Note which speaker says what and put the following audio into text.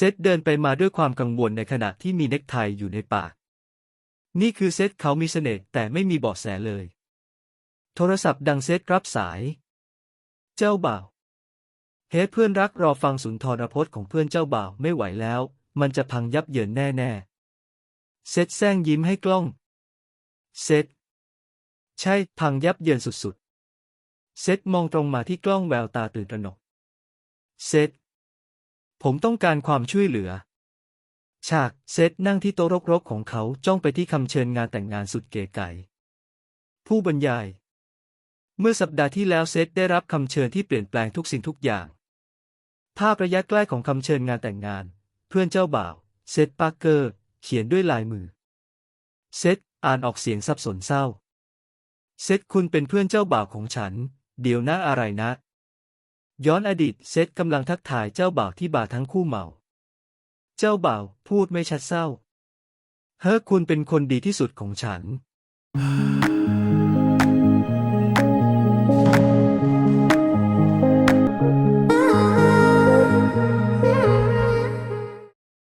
Speaker 1: เซธเดินไปมาด้วยความกังวลในขณะที่มีเน็กไทอยู่ในปาก นี่คือเซธเขามีเสน่ห์แต่ไม่มีเบาะแสเลย โทรศัพท์ดังเซธรับสาย เจ้าบ่าว เฮดเพื่อนรักรอฟังสุนทรพจน์ของเพื่อนเจ้าบ่าวไม่ไหวแล้ว มันจะพังยับเยินแน่ๆ เซธแซงยิ้มให้กล้อง เซธใช่พังยับเยินสุดๆ เซธมองตรงมาที่กล้องแววตาตื่นตระหนก เซธ ผมต้องการความช่วยเหลือ ฉากเซธนั่งที่โต๊ะรกๆของเขาจ้องไปที่คำเชิญงานแต่งงานสุดเก๋ไก๋ผู้บรรยาย เมื่อสัปดาห์ที่แล้วเซธได้รับคำเชิญที่เปลี่ยนแปลงทุกสิ่งทุกอย่าง ภาพระยะใกล้ของคำเชิญงานแต่งงาน เพื่อนเจ้าบ่าว เซธปาร์เกอร์ เขียนด้วยลายมือ เซธอ่านออกเสียงสับสนเศร้า เซธคุณเป็นเพื่อนเจ้าบ่าวของฉัน เดี๋ยวนะอะไรนะ ย้อนอดีตเซตกำลังทักทายเจ้าบ่าวที่บาร์ทั้งคู่เมา เจ้าบ่าวพูดไม่ชัดเศร้า เฮ้อคุณเป็นคนดีที่สุดของฉัน